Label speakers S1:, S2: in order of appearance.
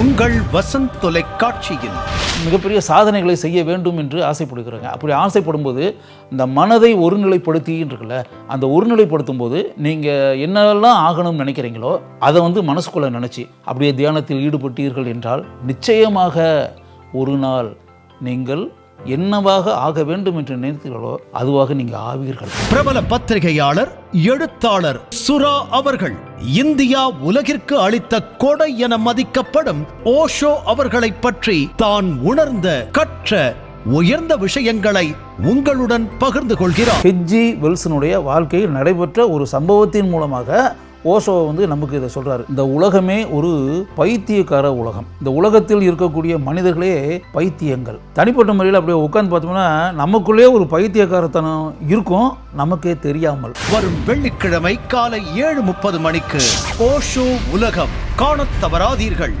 S1: உங்கள் வசந்த் தொலைக்காட்சியில்.
S2: மிகப்பெரிய சாதனைகளை செய்ய வேண்டும் என்று ஆசைப்படுகிறாங்க. அப்படி ஆசைப்படும்போது இந்த மனதை ஒருநிலைப்படுத்தின்னு இருக்குல்ல அந்த ஒருநிலைப்படுத்தும் போது நீங்கள் என்னெல்லாம் ஆகணும்னு நினைக்கிறீங்களோ அதை வந்து மனசுக்குள்ளே நினச்சி அப்படியே தியானத்தில் ஈடுபட்டீர்கள் என்றால் நிச்சயமாக ஒரு நாள் நீங்கள் என்னவாக ஆக வேண்டும் என்று நினைத்தீர்களோ அதுவாக நீங்கள் ஆவீர்கள்.
S1: பிரபல பத்திரிகையாளர் எழுத்தாளர் சுரா அவர்கள். இந்தியா உலகிற்கு அளித்த கொடை என மதிக்கப்படும் ஓஷோ அவர்களை பற்றி தான் உணர்ந்த கற்ற உயர்ந்த விஷயங்களை உங்களுடன் பகிர்ந்து கொள்கிறார்
S2: ஹெஜ்ஜி வில்சனுடைய வாழ்க்கையில் நடைபெற்ற ஒரு சம்பவத்தின் மூலமாக ஓஷோ வந்து நமக்கு இதை சொல்கிறாரு இந்த உலகமே ஒரு பைத்தியக்கார உலகம். இந்த உலகத்தில் இருக்கக்கூடிய மனிதர்களே பைத்தியங்கள். தனிப்பட்ட முறையில் அப்படியே உட்காந்து பார்த்தோம்னா நமக்குள்ளே ஒரு பைத்தியக்காரத்தனம் இருக்கும் நமக்கே தெரியாமல்.
S1: வரும் வெள்ளிக்கிழமை காலை ஏழு முப்பது மணிக்கு ஓஷோ உலகம். காணத் தவறாதீர்கள்.